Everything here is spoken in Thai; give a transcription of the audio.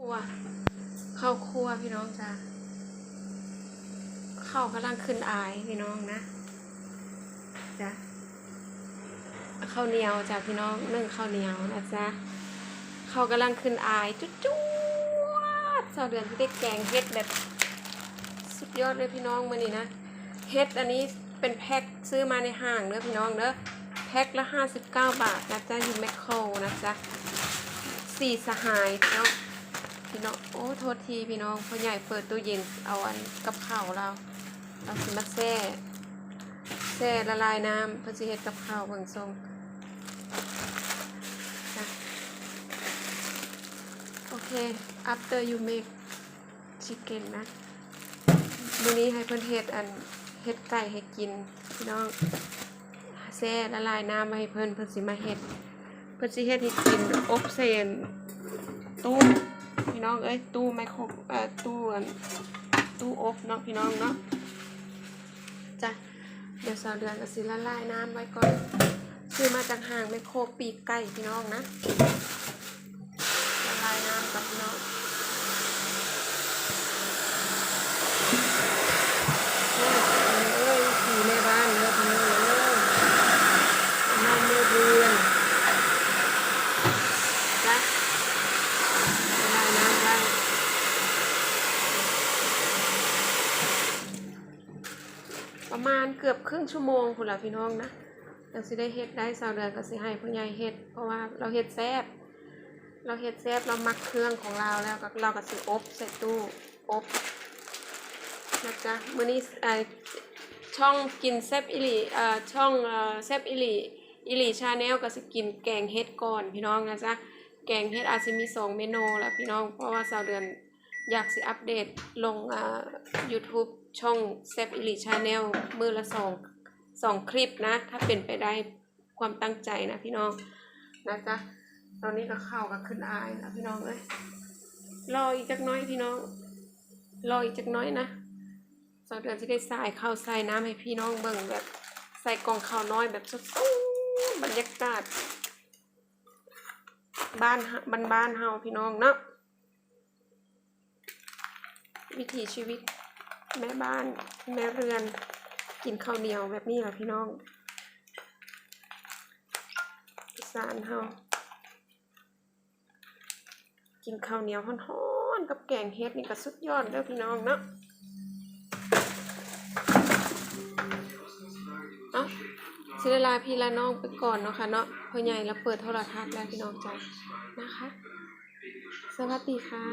ครัวข้าวครัวพี่น้องจ้ะข้าวกำลังขึ้นอายพี่น้องนะจ้ะข้าวเหนียวจ้ะพี่น้องนึ่งข้าวเหนียวนะจ๊ะข้าวกำลังขึ้นอายจุ๊ดสาวเดือนที่ได้แกงเฮ็ดแบบ สุดยอดเลยพี่น้องมื้อนี้นะเฮ็ดอันนี้เป็นแพ็คซื้อมาในห้างเด้อพี่น้องเด้อแพ็คละ59บเก้าบาทนะจ๊ะอยู่แมคโครนะจ๊ะสี่สหายพี่น้อง พี่น้องโอ้โทษทีพี่น้องพ่อใหญ่เปิดตู้เย็นเอาอันกับข้าวเราเราสิมาแซ่แซ่ละลายน้ำเพื่อสิเฮ็ดกับข้าวเบิ่งทรงโอเค after you make chicken นะมื้อนี้ให้เพิ่นเฮ็ดอันเฮ็ดไก่ให้กินพี่น้องแซ่ละลายน้ำมาให้เพิ่นเพิ่นสิมาเฮ็ดเพิ่นสิเฮ็ดให้กินอบเซนตู้ พี่น้องเอ้ยตู้ไมโครเอ่อตู้ตู้อบเนาะพี่น้องเนาะจ้ะเดี๋ยวสาวเดือนจะซื้อละลายน้ำไว้ก่อนซื้อมาจากห้างไมโครปีกไก่พี่น้องนะลายน้ำกับพี่น้องโอ้ยเอ้ยผีในบ้านเด้อพี่น้องเอ้ยน้ำไม่เรือนจ้ะ ละลายน้ำได้ประ มาณเกือบครึ่งชั่วโมงคุณล่ะพี่น้องนะเราสิได้เฮ็ดได้สาวเดือนก็สิให้ผู้ใหญ่เฮ็ด เพราะว่าเราเฮ็ดแซ่บเราเฮ็ดแซ่บเรามักเครื่องของเราแล้วก็เราก็สิอบใส่ตู้อบนะจ๊ะมื้อนี้เอ่อช่องกินแซ่บอิลีเอ่อช่องเอ่อแซ่บอิลีอิลีชาแนลก็สิกินแกงเฮ็ดก่อนพี่น้องนะจ๊ะแกงเฮ็ดอาจจะมีสองเมนูแล้วพี่น้องเพราะว่าสาวเดือนอยากสิอัปเดตลงอ่า YouTube ช่องแซ p อิลิชาแนลมือละสองสองคลิปนะ ถ้าเป็นไปได้ความตั้งใจนะพี่น้องนะจ๊ะตอนนี้ก็เข้ากับขึ้นอายนะพี่น้องเอ้ยรออีกจักน้อยพี่น้องรออีกจักน้อยนะสาวเดือนจะได้ใส่ข้าวใส่น้ำให้พี่น้องเบิ่งแบบใส่กล่องข้าวน้อยแบบสดบรรยากาศ บ้านบ้านบ้านเฮาพี่น้องเนาะวิถีชีวิต แม่บ้านแม่เรือน กินข้าวเหนียวแบบนี้แหละพี่น้องสานเฮากินข้าวเหนียวฮ้อนๆกับแกงเฮ็ดนี่ก็สุดยอดเด้อพี่น้องเนาะเอ้าสิได้ลาพี่ลาน้องไปก่อนเนาะค่ะเนาะพ่อใหญ่เราเปิดโทรทัศน์แล้วพี่น้องจ้ะนะคะ สวัสดีค่ะ